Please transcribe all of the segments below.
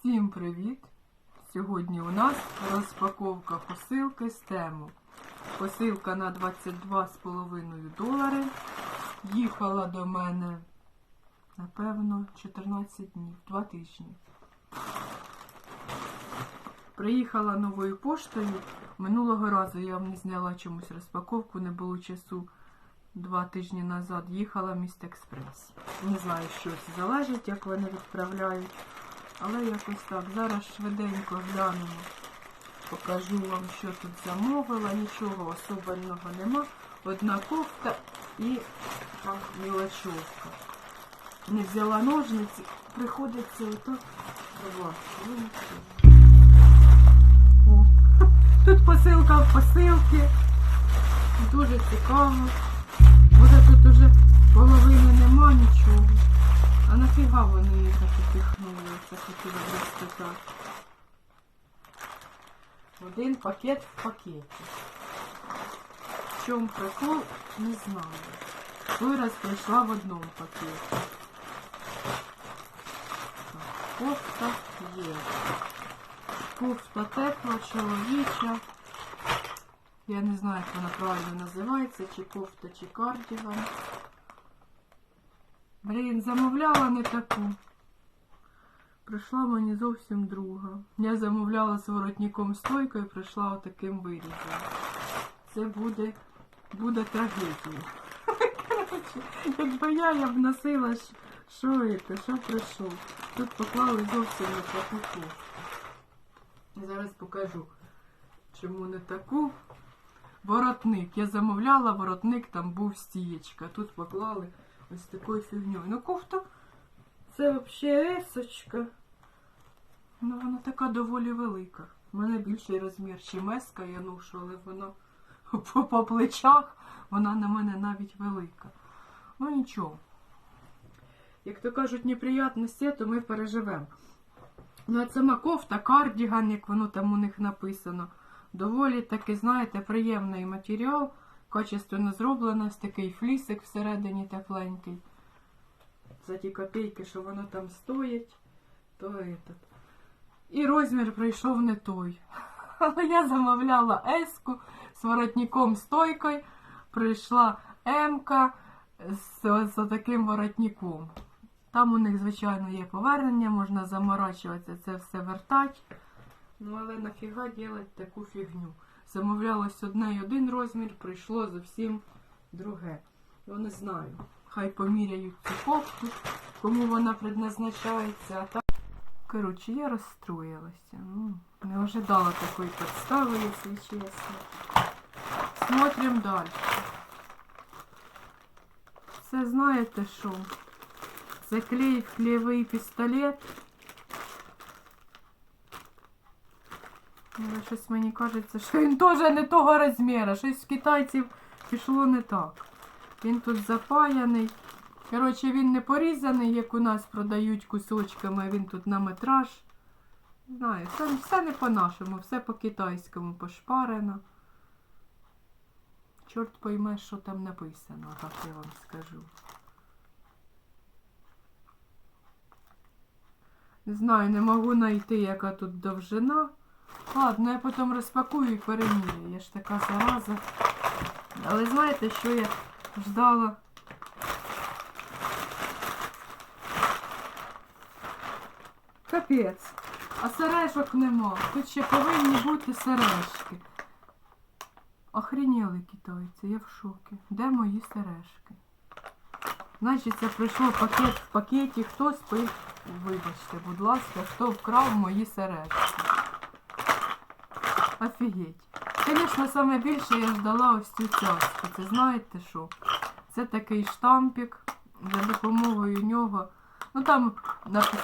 Всім привіт! Сьогодні у нас розпаковка посилки з тему. Посилка на 22,5 долари. Їхала до мене, напевно, 14 днів, 2 тижні. Приїхала новою поштою. Минулого разу я вам не зняла чомусь розпаковку, не було часу. Два тижні назад їхала Міст Експрес. Не знаю, що це залежить, як вони відправляють. Але якось так. Зараз швиденько глянемо. Покажу вам, що тут замовила. Нічого особливого нема. Одна кофта і там мілочовка. Не взяла ножниці, приходиться ото рвати. Ну. О, Тут посилка в посилці. Дуже цікаво. Може тут уже половини нема нічого. А нафіга вони так упихнули? Це хотіла б розпитати. Один пакет в пакеті. В чому прикол, не знаю. Той раз прийшла в одному пакеті. Кофта є. Кофта тепла, чоловіча. Я не знаю, як вона правильно називається, чи кофта, чи кардіган. Блін, замовляла не таку. Прийшла мені зовсім друга. Я замовляла з воротником стойкою, прийшла отаким вирізом. Це буде, буде трагедія. Якби я, я б носила що це, що прийшов. Тут поклали зовсім не таку. Зараз покажу, чому не таку. Воротник. Я замовляла воротник, там був стієчка. Тут поклали ось такою фігньою. Ну, кофта це взагалі есочка. Ну, вона така доволі велика. У мене більший розмір, чим еска я ношу, але вона по, по плечах, вона на мене навіть велика. Ну нічого. Як то кажуть, неприятності, то ми переживемо. Ну, а сама кофта, кардіган, як воно там у них написано. Доволі таки, знаєте, приємний матеріал, качественно зроблено, ось такий флісик всередині тепленький. За ті копійки, що воно там стоїть, то этот. І розмір прийшов не той. Але я замовляла еску з воротником стойкою, прийшла М-ка з, з таким воротником. Там у них, звичайно, є повернення, можна заморачуватися, це все вертати. Ну, але нафіга делать таку фігню? Замовлялось одне й один розмір, прийшло зовсім друге. Я не знаю. Хай поміряють цю кофту, кому вона предназначається. А так... Коротше, я розстроїлася. Ну, не ожидала такої підстави, якщо чесно. Смотрим далі. Це знаєте що? Це клей в клеєвий пістолет. Але щось мені кажеться, що він теж не того розміру. Щось з китайців пішло не так. Він тут запаяний. Коротше, він не порізаний, як у нас продають кусочками, він тут на метраж. Знаю, все, все не по-нашому, все по-китайському пошпарено. Чорт пойме, що там написано, так я вам скажу. Не знаю, не можу знайти, яка тут довжина. Ладно, я потім розпакую і перемірю. Я ж така зараза. Але знаєте, що я ждала? Капець. А сережок нема. Тут ще повинні бути сережки. Охренели китайці, я в шокі. Де мої сережки? Значить, це прийшло пакет в пакеті. Хто спив? Вибачте, будь ласка, хто вкрав мої сережки. Офігеть. Звісно, саме більше я ждала ось цю цяцьку. Це знаєте що? Це такий штампик. За допомогою нього. Ну там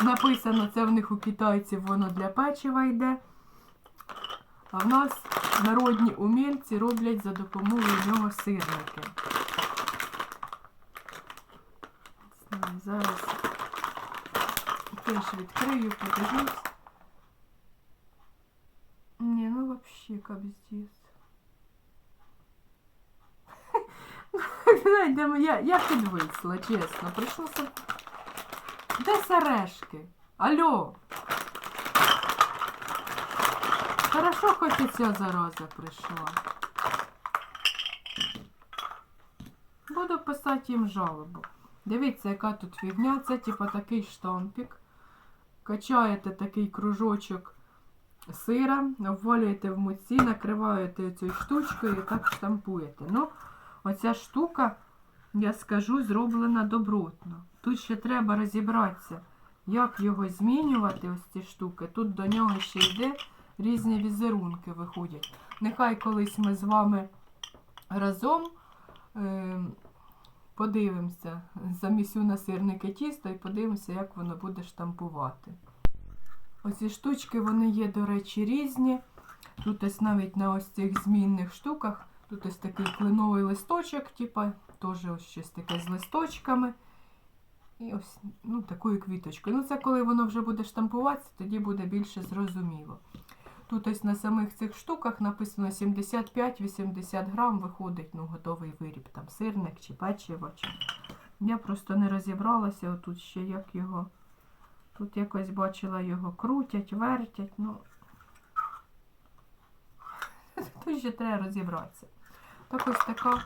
написано, це в них у китайців воно для печива йде. А в нас народні умільці роблять за допомогою нього сирники. Зараз теж відкрию, подивлюсь. Не, вообще я, я підвисла, чесно. Прийшлося. Де сережки? Алло. Хорошо, хоч і ця зараза прийшла. Буду писати їм жалобу. Дивіться, яка тут фігня. Це типа такий штампік. Качаєте такий кружочок сира, обвалюєте в муці, накриваєте цією штучкою і так штампуєте. Ну, оця штука, я скажу, зроблена добротно. Тут ще треба розібратися, як його змінювати, ось ці штуки. Тут до нього ще йде різні візерунки виходять. Нехай колись ми з вами разом е, подивимося, замісю на сирники тісто і подивимося, як воно буде штампувати. Оці штучки, вони є, до речі, різні. Тут ось навіть на ось цих змінних штуках, тут ось такий клиновий листочок, типа, теж ось щось таке з листочками. І ось ну, такою квіточкою. Ну, це коли воно вже буде штампуватися, тоді буде більше зрозуміло. Тут ось на самих цих штуках написано 75-80 грам виходить ну, готовий виріб, там сирник чи печиво. Чи... Я просто не розібралася отут ще, як його. Тут якось бачила його крутять, вертять, ну. Тут ще треба розібратися. Так ось така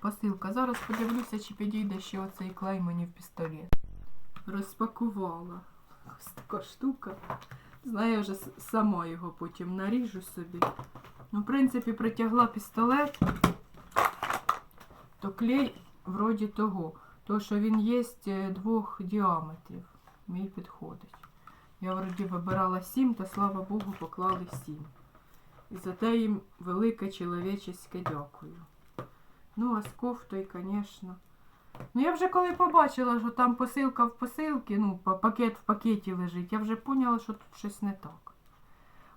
посилка. Зараз подивлюся, чи підійде ще оцей клей мені в пістолет. Розпакувала. Ось така штука. Знаю, я вже сама його потім наріжу собі. Ну, в принципі, притягла пістолет, то клей вроді того. То, що він є е, двох діаметрів. Мій підходить. Я вроді вибирала сім, та слава Богу, поклали сім. І за те їм велике чоловічеське дякую. Ну, а з кофтою, звісно. Ну, я вже коли побачила, що там посилка в посилці, ну, пакет в пакеті лежить, я вже поняла, що тут щось не так.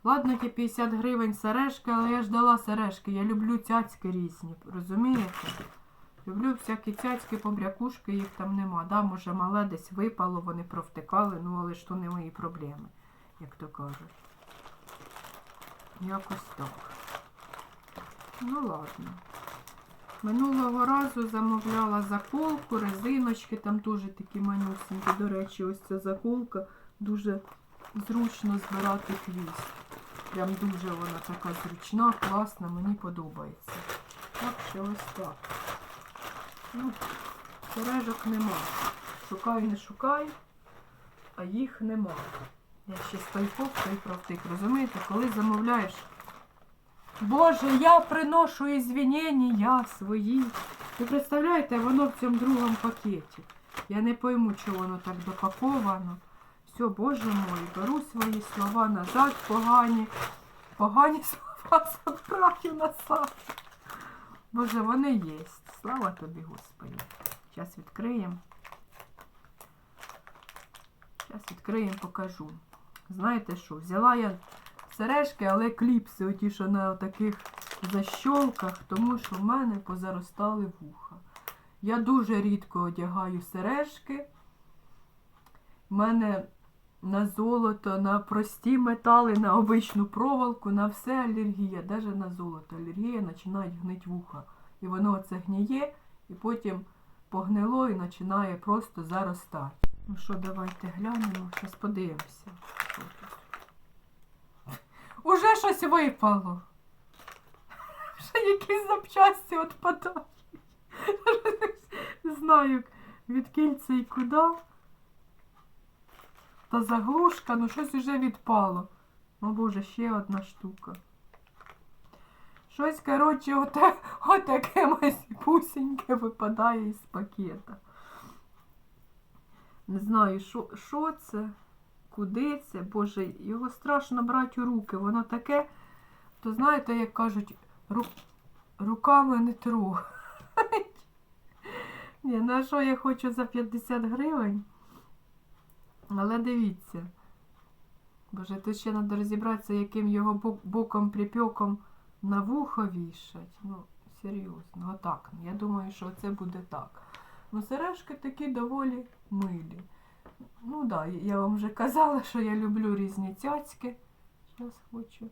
Ладно, ті 50 гривень сережки, але я ж дала сережки. Я люблю цяцьки різні, розумієте? Люблю всякі цяцьки, побрякушки, їх там нема. Да, може, мале десь випало, вони провтикали, ну але ж то не мої проблеми, як то кажуть. Якось так. Ну ладно. Минулого разу замовляла заколку, резиночки, там теж такі манюсенькі. До речі, ось ця заколка дуже зручно збирати хвіст. Прям дуже вона така зручна, класна, мені подобається. Так що ось так. Ну, сережок нема. Шукай, не шукай, а їх нема. Я ще з той той. Розумієте, коли замовляєш Боже, я приношу ізвінення свої. Ви представляєте, воно в цьому другому пакеті. Я не пойму, чого воно так допаковано. Все, боже мой, беру свої слова назад, погані. Погані слова забираю назад. Боже, вони є. Слава тобі, Господи. Зараз відкриємо. Зараз відкриємо, покажу. Знаєте що? Взяла я сережки, але кліпси, оті, що на таких защолках, тому що в мене позаростали вуха. Я дуже рідко одягаю сережки. У мене на золото, на прості метали, на обичну проволоку, на все алергія, навіть на золото. Алергія починає гнить вуха. І воно оце гніє, і потім погнило і починає просто заростати. Ну що, давайте глянемо, щось подивимося. Уже щось випало. Ще якісь запчасті відпадають. Не знаю, від кільця і куди. Та заглушка, ну щось уже відпало. О боже, ще одна штука. Щось, коротше, оте, отаке масіпусіньке випадає із пакета. Не знаю, що, це, куди це, боже, його страшно брати у руки. Воно таке, то знаєте, як кажуть, ру, руками не трогай. Ні, на що я хочу за 50 гривень? Але дивіться. Боже, тут ще треба розібратися, яким його бок- боком припеком на вухо вішать. Ну, серйозно, отак. Я думаю, що це буде так. Ну, сережки такі доволі милі. Ну так, да, я вам вже казала, що я люблю різні цяцьки. Зараз хочу.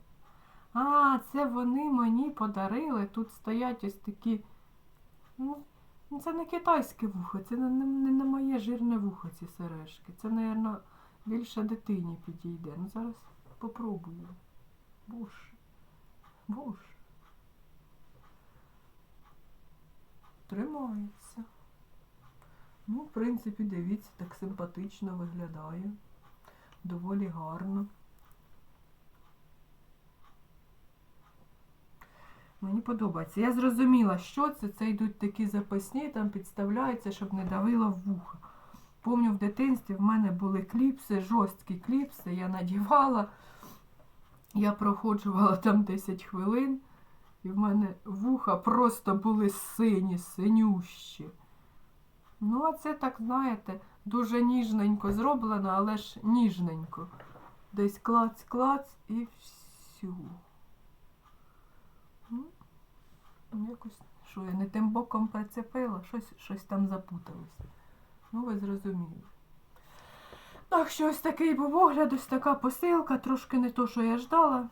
А, це вони мені подарили. Тут стоять ось такі. Ну, ну, це не китайське вухо, це не, не, не моє жирне вухо ці сережки. Це, мабуть, більше дитині підійде. Ну, зараз попробую. Боже. Боже. Тримається. Ну, в принципі, дивіться, так симпатично виглядає. Доволі гарно. Мені подобається. Я зрозуміла, що це. Це йдуть такі запасні, там підставляються, щоб не давило в вуха. Помню, в дитинстві в мене були кліпси, жорсткі кліпси, я надівала. Я проходжувала там 10 хвилин, і в мене вуха просто були сині, синющі. Ну, а це так, знаєте, дуже ніжненько зроблено, але ж ніжненько. Десь клац-клац і всю. Ну, якось, що я не тим боком прицепила, щось, щось там запуталось. Ну, ви зрозуміли. Так, що ось такий був огляд, ось така посилка, трошки не то, що я ждала.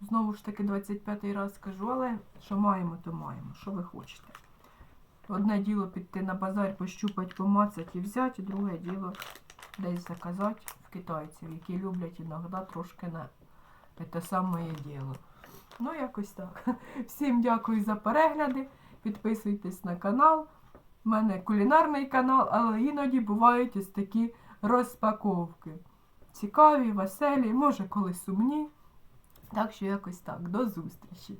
Знову ж таки, 25-й раз скажу, але що маємо, то маємо. Що ви хочете? Одне діло піти на базар, пощупати, помацати і взяти, друге діло десь заказати в китайців, які люблять іноді трошки на те саме діло. Ну, якось так. Всім дякую за перегляди. Підписуйтесь на канал. У мене кулінарний канал, але іноді бувають ось такі розпаковки. Цікаві, веселі, може, коли сумні. Так що якось так. До зустрічі!